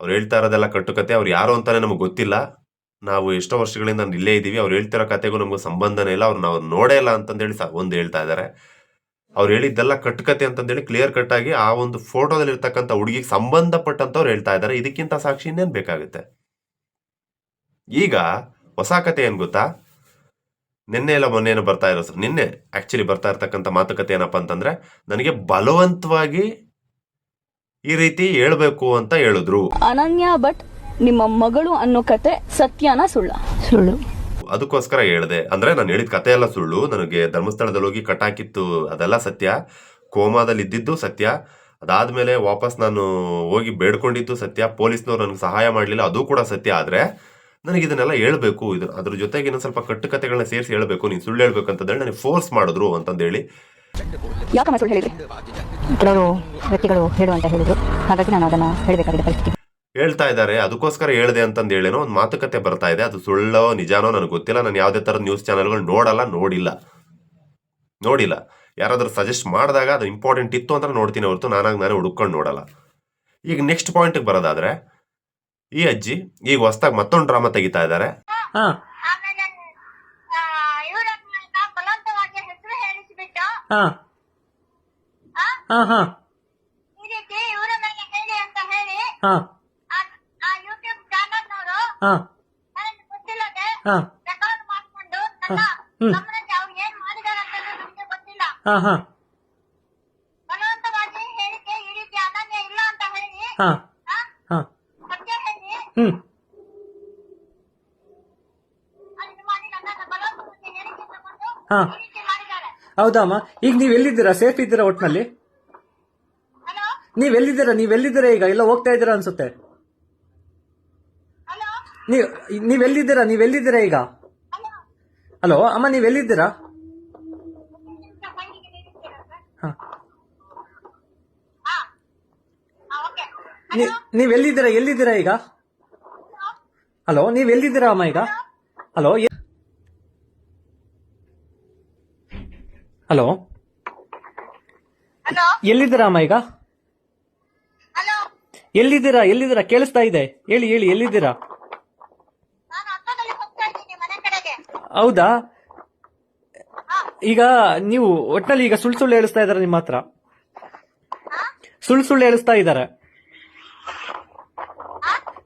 ಅವ್ರು ಹೇಳ್ತಾ ಇರೋದೆಲ್ಲ ಕಟ್ಟುಕತೆ ಅವ್ರು ಯಾರು ಅಂತಾನೆ ನಮಗೆ ಗೊತ್ತಿಲ್ಲ. ನಾವು ಎಷ್ಟೋ ವರ್ಷಗಳಿಂದ ಇಲ್ಲೇ ಇದ್ದೀವಿ ಅವ್ರು ಹೇಳ್ತಿರೋ ಕತೆಗೂ ನಮಗೂ ಸಂಬಂಧನೇ ಇಲ್ಲ, ಅವ್ರು ನಾವು ನೋಡೇ ಇಲ್ಲ ಅಂತಂದೇಳಿ ಸ ಒಂದು ಹೇಳ್ತಾ ಇದ್ದಾರೆ ಅವ್ರು ಹೇಳಿದ್ದೆಲ್ಲ ಕಟ್ಟುಕತೆ ಅಂತಂದೇಳಿ ಕ್ಲಿಯರ್ ಕಟ್ ಆಗಿ ಆ ಒಂದು ಫೋಟೋದಲ್ಲಿ ಇರ್ತಕ್ಕಂಥ ಹುಡುಗಿಗೆ ಸಂಬಂಧಪಟ್ಟಂಥವ್ರು ಹೇಳ್ತಾ ಇದ್ದಾರೆ ಇದಕ್ಕಿಂತ ಸಾಕ್ಷಿ ಇನ್ನೇನ್ ಬೇಕಾಗುತ್ತೆ? ಈಗ ಹೊಸ ಕತೆ ಏನು ಗೊತ್ತಾ? ನಿನ್ನೆ ಎಲ್ಲ ಮೊನ್ನೆ ಬರ್ತಾ ಇರೋ ನಿನ್ನೆ ಆ್ಯಕ್ಚುಲಿ ಬರ್ತಾ ಇರ್ತಕ್ಕಂಥ ಮಾತುಕತೆ ಏನಪ್ಪಾ ಅಂತಂದ್ರೆ, ನನಗೆ ಬಲವಂತವಾಗಿ ಈ ರೀತಿ ಹೇಳ್ಬೇಕು ಅಂತ ಹೇಳಿದ್ರು. ಅನನ್ಯ ಭಟ್ ನಿಮ್ಮ ಮಗಳು ಅನ್ನೋ ಕತೆ ಸತ್ಯನ ಸುಳ್ಳ. ಸುಳ್ಳು. ಅದಕ್ಕೋಸ್ಕರ ಹೇಳಿದೆ ಅಂದ್ರೆ ನಾನು ಹೇಳಿದ ಕತೆ ಎಲ್ಲ ಸುಳ್ಳು. ನನಗೆ ಧರ್ಮಸ್ಥಳದಲ್ಲಿ ಹೋಗಿ ಕಟ್ಟಾಕಿತ್ತು ಅದೆಲ್ಲ ಸತ್ಯ. ಕೋಮಾದಲ್ಲಿ ಇದ್ದಿದ್ದು ಸತ್ಯ. ಅದಾದ್ಮೇಲೆ ವಾಪಸ್ ನಾನು ಹೋಗಿ ಬೇಡ್ಕೊಂಡಿದ್ದು ಸತ್ಯ. ಪೊಲೀಸ್ನವ್ರು ನನಗೆ ಸಹಾಯ ಮಾಡಲಿಲ್ಲ ಅದು ಕೂಡ ಸತ್ಯ. ಆದ್ರೆ ನನಗೆ ಇದನ್ನೆಲ್ಲ ಹೇಳ್ಬೇಕು. ಇದು ಅದ್ರ ಜೊತೆಗೆ ಇನ್ನೊಂದು ಸ್ವಲ್ಪ ಕಟ್ಟು ಕಥೆಗಳನ್ನ ಸೇರಿಸಿ ಹೇಳ್ಬೇಕು. ನೀನು ಸುಳ್ಳು ಹೇಳ್ಬೇಕು ಅಂತಂದೇಳಿ ನನಗೆ ಫೋರ್ಸ್ ಮಾಡಿದ್ರು ಅಂತಂದೇಳಿ ಯಾಕಮ್ಮ ಸುಳ್ಳು ಹೇಳಿದ್ರಿ? ಕೆಲವರು ವ್ಯಕ್ತಿಗಳು ಹೇಳು ಅಂತ ಹೇಳಿದ್ರು. ಹಾಗಾಗಿ ನಾನು ಅದನ್ನ ಹೇಳಬೇಕಾಗಿದೆ ಪರಿಸ್ಥಿತಿ. ಹೇಳ್ತಾ ಇದ್ದಾರೆ. ಅದಕ್ಕೋಸ್ಕರ ಹೇಳ್ದೆ ಅಂತಂದು ಹೇಳೇನೋ ಒಂದು ಮಾತುಕತೆ ಬರ್ತಾ ಇದೆ. ಅದು ಸುಳ್ಳೋ ನಿಜಾನೋ ನನಗೆ ಗೊತ್ತಿಲ್ಲ. ನಾನು ಯಾವುದೇ ಥರದ ನ್ಯೂಸ್ ಚಾನೆಲ್ಗಳು ನೋಡಲ್ಲ ನೋಡಿಲ್ಲ. ನೋಡಿಲ್ಲ. ಯಾರಾದರೂ ಸಜೆಸ್ಟ್ ಮಾಡಿದಾಗ ಅದು ಇಂಪಾರ್ಟೆಂಟ್ ಇತ್ತು ಅಂತ ನೋಡ್ತೀನಿ ಹೊರತು ನಾನಾಗಿ ನಾನೇ ಹುಡ್ಕೊಂಡು ನೋಡಲ್ಲ. ಈಗ ನೆಕ್ಸ್ಟ್ ಪಾಯಿಂಟಿಗೆ ಬರೋದಾದ್ರೆ ಈ ಅಜ್ಜಿ ಈಗ ಹೊಸ್ದಾಗಿ ಮತ್ತೊಂದು ಡ್ರಾಮಾ ತೆಗಿತಾ ಇದ್ದಾರೆ ಹಾ ಆಮೇಲೆ ಇವರನ್ನ ಬಲವಂತವಾಗಿ ಹೆಸರು ಹೇಳಿಸ್ಬಿಟ್ಟು ಹಾ. ಆ, ಹಾ ಹಾ. ಈ ರೀತಿ ಇವರ ಮೇಲೆ ಹೇಳಿ ಅಂತ ಹೇಳಿ? ಹಾ. ಆ- ಆ ಯೂಟ್ಯೂಬ್ ಚಾನಲ್ನವರು ಹಾ. ನನಗೆ ಗೊತ್ತಿಲ್ಲದೆ ಹಾ. ರೆಕಾರ್ಡ್ ಮಾಡ್ಕೊಂಡು ನನ್ನ ಹ್ಮ್. ಗಮನಕ್ಕೆ ಅವ್ರು ಏನ್ ಮಾಡಿದಾರೆ ಅಂತ ನಮ್ಗೆ ಗೊತ್ತಿಲ್ಲ. ಹಾ ಹಾ. ಬಲವಂತವಾಗಿ ಹೇಳಿಕೆ ಈ ರೀತಿ ಅನನ್ಯ ಇಲ್ಲ ಅಂತ ಹೇಳಿ. ಹಾ. ಆ, ಹಾ. ಸತ್ಯ ಹೇಳಿ. ಹ್ಮ್. ಅಲ್ಲಿ ನನ್ನ ಬಲವಂತವಾಗಿ ಹೇಳಿಕೆ ತಗೊಂಡು ಹಾ. ಈ ರೀತಿ ಹೌದಮ್ಮ ಈಗ ನೀವ್ ಎಲ್ಲಿದ್ದೀರಾ? ಸೇಫ್ ಇದ್ದೀರಾ ಒಟ್ನಲ್ಲಿ? ನೀವ್ ಎಲ್ಲಿದ್ದೀರಾ? ನೀವ್ ಎಲ್ಲಿದ್ದೀರಾ ಈಗ? ಎಲ್ಲ ಹೋಗ್ತಾ ಇದ್ದೀರಾ ಅನ್ಸುತ್ತೆ. ನೀವು ನೀವ್ ಎಲ್ಲಿದ್ದೀರಾ? ನೀವ್ ಎಲ್ಲಿದ್ದೀರಾ ಈಗ? ಹಲೋ ಅಮ್ಮ ನೀವ್ ಎಲ್ಲಿದ್ದೀರಾ? ನೀವ್ ಎಲ್ಲಿದ್ದೀರಾ? ಎಲ್ಲಿದ್ದೀರಾ ಈಗ? ಹಲೋ ನೀವ್ ಎಲ್ಲಿದ್ದೀರಾ ಅಮ್ಮ ಈಗ? ಹಲೋ ಹಲೋ ಎಲ್ಲಿದ್ದೀರಾ ಅಮ್ಮ ಈಗ? ಎಲ್ಲಿದ್ದೀರಾ? ಎಲ್ಲಿದ್ದೀರಾ? ಕೇಳಿಸ್ತಾ ಇದೆ. ಹೇಳಿ ಹೇಳಿ ಎಲ್ಲಿದ್ದೀರಾ? ಹೌದಾ? ಈಗ ನೀವು ಒಟ್ನಲ್ಲಿ ಈಗ ಸುಳ್ಳು ಸುಳ್ಳು ಹೇಳಿಸ್ತಾ ಇದಾರೆ ನಿಮ್ಮ ಹತ್ರ. ಸುಳ್ಳು ಸುಳ್ಳು ಹೇಳಿಸ್ತಾ ಇದಾರೆ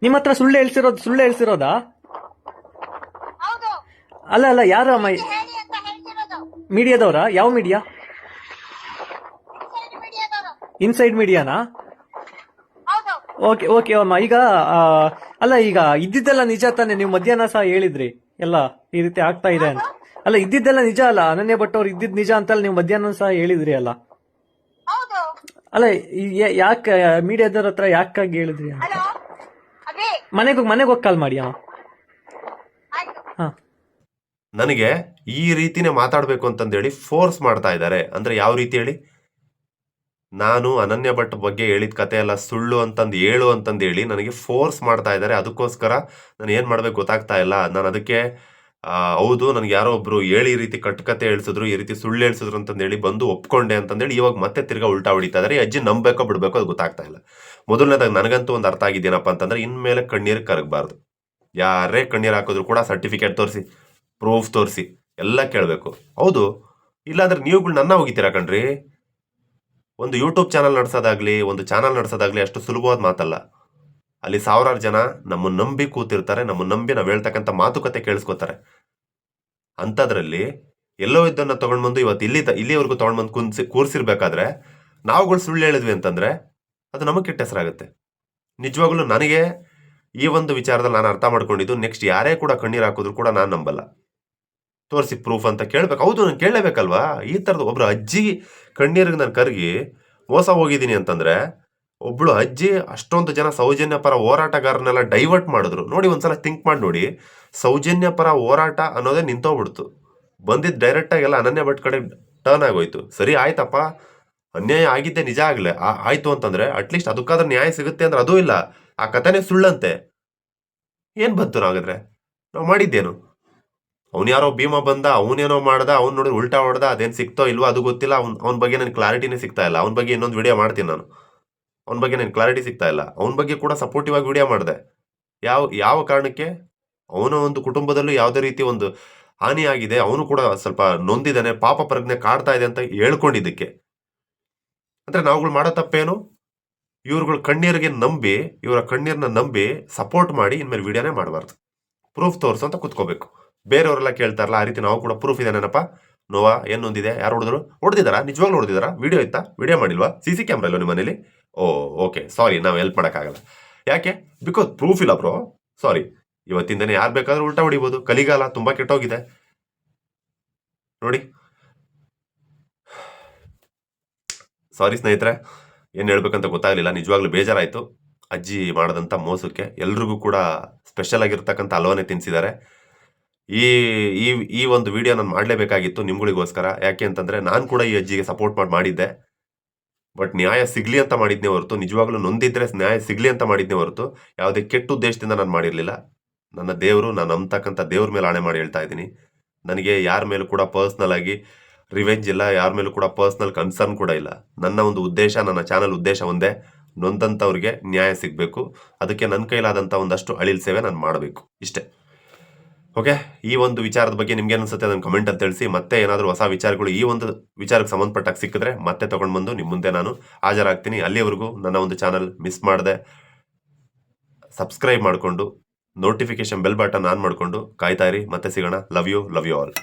ನಿಮ್ಮ ಹತ್ರ ಸುಳ್ಳು ಹೇಳ್ಸಿರೋದು ಸುಳ್ಳು ಹೇಳ್ಸಿರೋದಾ? ಅಲ್ಲ ಅಲ್ಲ ಯಾರು ಅಮ್ಮ? ಮೀಡಿಯಾದವರಾ? ಯಾವ ಮೀಡಿಯಾ? ಸೈಡ್ ಇನ್ಸೈಡ್ ಮೀಡಿಯಾನಾ? ಓಕೆ ಓಕೆ ಅಮ್ಮ. ಈಗ ಅಲ್ಲ ಈಗ ಇದ್ದಿದ್ದೆಲ್ಲ ನಿಜ ತಾನೆ? ನೀವು ಮಧ್ಯಾಹ್ನ ಸಹ ಹೇಳಿದ್ರಿ. ಎಲ್ಲ ಈ ರೀತಿ ಆಗ್ತಾ ಇದೆ ಅಂತ. ಅಲ್ಲ ಇದ್ದಿದ್ದೆಲ್ಲ ನಿಜ ಅಲ್ಲ? ಅನನ್ಯ ಭಟ್ ಅವ್ರು ಇದ್ದಿದ್ ನಿಜ ಅಂತ ನೀವು ಮಧ್ಯಾಹ್ನ ಸಹ ಹೇಳಿದ್ರಿ ಅಲ್ಲ? ಅಲ್ಲ ಯಾಕೆ ಮೀಡಿಯಾದವ್ರ ಹತ್ರ ಯಾಕಾಗಿ ಹೇಳಿದ್ರಿ ಮನೆಗೆ ಮನೆಗೆ ಹೋಗಿ ಕಾಲ್ ಮಾಡಿ ಅಮ್ಮ. ನನಗೆ ಈ ರೀತಿನೇ ಮಾತಾಡಬೇಕು ಅಂತಂದೇಳಿ ಫೋರ್ಸ್ ಮಾಡ್ತಾ ಇದ್ದಾರೆ. ಅಂದರೆ ಯಾವ ರೀತಿ ಹೇಳಿ? ನಾನು ಅನನ್ಯ ಭಟ್ ಬಗ್ಗೆ ಹೇಳಿದ ಕತೆ ಎಲ್ಲ ಸುಳ್ಳು ಅಂತಂದು ಹೇಳು ಅಂತಂದು ಹೇಳಿ ನನಗೆ ಫೋರ್ಸ್ ಮಾಡ್ತಾ ಇದ್ದಾರೆ. ಅದಕ್ಕೋಸ್ಕರ ನಾನು ಏನು ಮಾಡಬೇಕು ಗೊತ್ತಾಗ್ತಾ ಇಲ್ಲ. ನಾನು ಅದಕ್ಕೆ ಹೌದು, ನನಗೆ ಯಾರೋ ಒಬ್ರು ಹೇಳಿ ಈ ರೀತಿ ಕಟ್ಟುಕತೆ ಹೇಳಿಸಿದ್ರು, ಈ ರೀತಿ ಸುಳ್ಳು ಹೇಳ್ಸಿದ್ರು ಅಂತಂದೇಳಿ ಬಂದು ಒಪ್ಕೊಂಡೆ ಅಂತಂದೇಳಿ ಇವಾಗ ಮತ್ತೆ ತಿರ್ಗಾ ಉಲ್ಟಾ ಹೊಡಿತಾ ಇದ್ದಾರೆ. ಅಜ್ಜಿ ನಂಬಬೇಕೋ ಬಿಡಬೇಕೋ ಅದು ಗೊತ್ತಾಗ್ತಾ ಇಲ್ಲ. ಮೊದಲನೇದಾಗ ನನಗಂತೂ ಒಂದು ಅರ್ಥ ಆಗಿದ್ದೇನಪ್ಪ ಅಂತಂದ್ರೆ ಇನ್ಮೇಲೆ ಕಣ್ಣೀರು ಕರಗಬಾರ್ದು. ಯಾರೇ ಕಣ್ಣೀರು ಹಾಕಿದ್ರು ಕೂಡ ಸರ್ಟಿಫಿಕೇಟ್ ತೋರಿಸಿ. ಪ್ರೂಫ್ ತೋರಿಸಿ, ಎಲ್ಲ ಕೇಳಬೇಕು. ಹೌದು, ಇಲ್ಲಾಂದ್ರೆ ನೀವುಗಳು ನನ್ನ ಹೋಗಿತೀರಾ ಕಣ್ರಿ? ಒಂದು ಯೂಟ್ಯೂಬ್ ಚಾನಲ್ ನಡೆಸೋದಾಗ್ಲಿ, ಒಂದು ಚಾನಲ್ ನಡೆಸೋದಾಗ್ಲಿ ಅಷ್ಟು ಸುಲಭವಾದ ಮಾತಲ್ಲ. ಅಲ್ಲಿ ಸಾವಿರಾರು ಜನ ನಮ್ಮನ್ನು ನಂಬಿ ಕೂತಿರ್ತಾರೆ ನಮ್ಮನ್ನು ನಂಬಿ ನಾವು ಹೇಳ್ತಕ್ಕಂಥ ಮಾತುಕತೆ ಕೇಳಿಸ್ಕೊತಾರೆ. ಅಂಥದ್ರಲ್ಲಿ ಎಲ್ಲೋ ಇದ್ದನ್ನ ತೊಗೊಂಡ್ಬಂದು ಇವತ್ತು ಇಲ್ಲಿ ಇಲ್ಲಿವರೆಗೂ ತೊಗೊಂಡ್ಬಂದು ಕುಂದಿಸಿ, ಕೂರಿಸಿರ್ಬೇಕಾದ್ರೆ ನಾವುಗಳು ಸುಳ್ಳು ಹೇಳಿದ್ವಿ ಅಂತಂದ್ರೆ ಅದು ನಮಗೆ ಕೆಟ್ಟ ಹೆಸರಾಗುತ್ತೆ. ನಿಜವಾಗ್ಲೂ ನನಗೆ ಈ ಒಂದು ವಿಚಾರದಲ್ಲಿ ನಾನು ಅರ್ಥ ಮಾಡ್ಕೊಂಡಿದ್ದು ನೆಕ್ಸ್ಟ್ ಯಾರೇ ಕೂಡ ಕಣ್ಣೀರು ಹಾಕಿದ್ರು ಕೂಡ ನಾನು ನಂಬಲ್ಲ. ತೋರಿಸಿ ಪ್ರೂಫ್ ಅಂತ ಕೇಳ್ಬೇಕು. ಹೌದು, ನಾನು ಕೇಳಲೇಬೇಕಲ್ವಾ? ಈ ಥರದ್ದು ಒಬ್ಬರು ಅಜ್ಜಿ ಕಣ್ಣೀರಿಗೆ ನಾನು ಕರಗಿ ಮೋಸ ಹೋಗಿದ್ದೀನಿ ಅಂತಂದರೆ ಒಬ್ಬಳು ಅಜ್ಜಿ ಅಷ್ಟೊಂದು ಜನ ಸೌಜನ್ಯ ಪರ ಹೋರಾಟಗಾರನೆಲ್ಲ ಡೈವರ್ಟ್ ಮಾಡಿದ್ರು. ನೋಡಿ ಒಂದ್ಸಲ ಥಿಂಕ್ ಮಾಡಿ ನೋಡಿ. ಸೌಜನ್ಯ ಪರ ಹೋರಾಟ ಅನ್ನೋದೇ ನಿಂತೋಗ್ಬಿಡ್ತು. ಬಂದಿದ್ದು ಡೈರೆಕ್ಟಾಗಿ ಎಲ್ಲ ಅನನ್ಯ ಭಟ್ ಕಡೆ ಟರ್ನ್ ಆಗೋಯ್ತು. ಸರಿ, ಆಯ್ತಪ್ಪ. ಅನ್ಯಾಯ ಆಗಿದ್ದೆ ನಿಜ ಆಗ್ಲೆ. ಆಯ್ತು ಅಂತಂದ್ರೆ ಅಟ್ಲೀಸ್ಟ್ ಅದಕ್ಕಾದ್ರೆ ನ್ಯಾಯ ಸಿಗುತ್ತೆ ಅಂದ್ರೆ ಅದೂ ಇಲ್ಲ. ಆ ಕಥೆನೇ ಸುಳ್ಳಂತೆ. ಏನು ಬಂತು ನಾಗಾದ್ರೆ ನಾವು ಮಾಡಿದ್ದೇನು? ಅವ್ನು ಯಾರೋ ಭೀಮ ಬಂದ ಅವನೇನೋ ಮಾಡ್ದ, ಅವ್ನು ನೋಡಿ ಉಲ್ಟಾ ಹೊಡ್ದ, ಅದೇನು ಸಿಕ್ತೋ ಇಲ್ವೋ ಅದು ಗೊತ್ತಿಲ್ಲ. ಅವ್ನು, ಅವ್ನ ಬಗ್ಗೆ ನನ್ನ ಕ್ಲಾರಿಟಿನೇ ಸಿಗ್ತಾ ಇಲ್ಲ. ಅವ್ನ ಬಗ್ಗೆ ಇನ್ನೊಂದು ವಿಡಿಯೋ ಮಾಡ್ತೀನಿ ನಾನು. ಅವ್ನ ಬಗ್ಗೆ ನನಗೆ ಕ್ಲಾರಿಟಿ ಸಿಗ್ತಾ ಇಲ್ಲ. ಅವನ ಬಗ್ಗೆ ಕೂಡ ಸಪೋರ್ಟಿವ್ ಆಗಿ ವಿಡಿಯೋ ಮಾಡಿದೆ. ಯಾವ ಯಾವ ಕಾರಣಕ್ಕೆ? ಅವನ ಒಂದು ಕುಟುಂಬದಲ್ಲೂ ಯಾವುದೇ ರೀತಿ ಒಂದು ಹಾನಿಯಾಗಿದೆ. ಅವನು ಕೂಡ ಸ್ವಲ್ಪ ನೊಂದಿದ್ದಾನೆ, ಪಾಪ ಪ್ರಜ್ಞೆ ಕಾಡ್ತಾ ಇದೆ ಅಂತ ಹೇಳ್ಕೊಂಡಿದ್ದಕ್ಕೆ. ಅಂದರೆ ನಾವುಗಳು ಮಾಡೋ ತಪ್ಪೇನು? ಇವ್ರುಗಳು ಕಣ್ಣೀರಿಗೆ ನಂಬಿ, ಇವರ ಕಣ್ಣೀರನ್ನ ನಂಬಿ ಸಪೋರ್ಟ್ ಮಾಡಿ ಇನ್ಮೇಲೆ ವಿಡಿಯೋನೇ ಮಾಡಬಾರ್ದು. ಪ್ರೂಫ್ ತೋರಿಸು ಅಂತ ಕುತ್ಕೋಬೇಕು. ಬೇರೆಯವರೆಲ್ಲ ಕೇಳ್ತಾರಲ್ಲ, ಆ ರೀತಿ ನಾವು ಕೂಡ ಪ್ರೂಫ್ ಇದೆ ನೆನಪ ನೋವಾ, ಏನು ಹೊಂದಿದೆ ಯಾರು ಹೊಡೆದ್ರು? ಹೊಡೆದಿದ್ದಾರಾ? ನಿಜವಾಗ್ಲೂ ಹೊಡೆದಿದ್ದಾರಾ? ವಿಡಿಯೋ ಇತ್ತಾ? ವಿಡಿಯೋ ಮಾಡಿಲ್ವಾ? ಸಿ ಸಿ ಕ್ಯಾಮ್ರಾ ಇಲ್ವಾ ನಿಮ್ಮ ಮನೇಲಿ ಓ ಓಕೆ ಸಾರಿ ನಾವು ಹೆಲ್ಪ್ ಮಾಡೋಕ್ಕಾಗಲ್ಲ. ಯಾಕೆ? ಬಿಕಾಸ್ ಪ್ರೂಫ್ ಇಲ್ಲ ಬ್ರೋ ಸಾರಿ ಇವತ್ತಿಂದನೇ ಯಾರು ಬೇಕಾದ್ರೂ ಉಲ್ಟಾ ಹೊಡಿಬೋದು. ಕಲಿಗಾಲ ತುಂಬಾ ಕೆಟ್ಟೋಗಿದೆ. ನೋಡಿ. ಸಾರಿ ಸ್ನೇಹಿತರೆ, ಏನು ಹೇಳ್ಬೇಕಂತ ಗೊತ್ತಾಗಲಿಲ್ಲ. ನಿಜವಾಗ್ಲೂ ಬೇಜಾರಾಯಿತು. ಅಜ್ಜಿ ಮಾಡಿದಂಥ ಮೋಸಕ್ಕೆ ಎಲ್ರಿಗೂ ಕೂಡ ಸ್ಪೆಷಲ್ ಆಗಿರ್ತಕ್ಕಂಥ ಹಲ್ವನೆ ತಿನ್ನಿಸಿದ್ದಾರೆ ಈ ಈ ಈ ಒಂದು ವಿಡಿಯೋ ನಾನು ಮಾಡಲೇಬೇಕಾಗಿತ್ತು ನಿಮ್ಗಳಿಗೋಸ್ಕರ. ಯಾಕೆ ಅಂತಂದರೆ ನಾನು ಕೂಡ ಈ ಅಜ್ಜಿಗೆ ಸಪೋರ್ಟ್ ಮಾಡಿ, ಮಾಡಿದ್ದೆ. ಬಟ್ ನ್ಯಾಯ ಸಿಗಲಿ ಅಂತ ಮಾಡಿದ್ನೇ ಹೊರತು, ನಿಜವಾಗ್ಲೂ ನೊಂದಿದ್ರೆ ನ್ಯಾಯ ಸಿಗಲಿ ಅಂತ ಮಾಡಿದ್ನೇ ಹೊರತು, ಯಾವುದೇ ಕೆಟ್ಟ ಉದ್ದೇಶದಿಂದ ನಾನು ಮಾಡಿರಲಿಲ್ಲ. ನನ್ನ ದೇವರು, ನಾನು ನಂಬ್ತಕ್ಕಂಥ ದೇವ್ರ ಮೇಲೆ ಆಣೆ ಮಾಡಿ ಹೇಳ್ತಾ ಇದ್ದೀನಿ. ನನಗೆ ಯಾರ ಮೇಲೂ ಕೂಡ ಪರ್ಸ್ನಲ್ ಆಗಿ ರಿವೆಂಜ್ ಇಲ್ಲ, ಯಾರ ಮೇಲೂ ಕೂಡ ಪರ್ಸ್ನಲ್ ಕನ್ಸರ್ನ್ ಕೂಡ ಇಲ್ಲ. ನನ್ನ ಒಂದು ಉದ್ದೇಶ, ನನ್ನ ಚಾನಲ್ ಉದ್ದೇಶ ಒಂದೇ ನೊಂದಂಥವ್ರಿಗೆ ನ್ಯಾಯ ಸಿಗಬೇಕು. ಅದಕ್ಕೆ ನನ್ನ ಕೈಲಾದಂಥ ಒಂದಷ್ಟು ಅಳಿಲ್ ಸೇವೆ ನಾನು ಮಾಡಬೇಕು. ಇಷ್ಟೇ. ಓಕೆ ಈ ಒಂದು ವಿಚಾರದ ಬಗ್ಗೆ ನಿಮ್ಗೆ ಅನ್ಸುತ್ತೆ, ಅದನ್ನು ಕಮೆಂಟ್ ಅಂತ ತಿಳಿಸಿ. ಮತ್ತೆ ಏನಾದರೂ ಹೊಸ ವಿಚಾರಗಳು ಈ ಒಂದು ವಿಚಾರಕ್ಕೆ ಸಂಬಂಧಪಟ್ಟಾಗ ಸಿಕ್ಕಿದ್ರೆ ಮತ್ತೆ ತಗೊಂಡು ಬಂದು ನಿಮ್ಮ ಮುಂದೆ ನಾನು ಹಾಜರಾಗ್ತೀನಿ. ಅಲ್ಲಿವರೆಗೂ ನನ್ನ ಒಂದು ಚಾನಲ್ ಮಿಸ್ ಮಾಡದೆ ಸಬ್ಸ್ಕ್ರೈಬ್ ಮಾಡಿಕೊಂಡು ನೋಟಿಫಿಕೇಶನ್ ಬೆಲ್ ಬಟನ್ ಆನ್ ಮಾಡಿಕೊಂಡು ಕಾಯ್ತಾ ಮತ್ತೆ ಸಿಗೋಣ. Love you love you all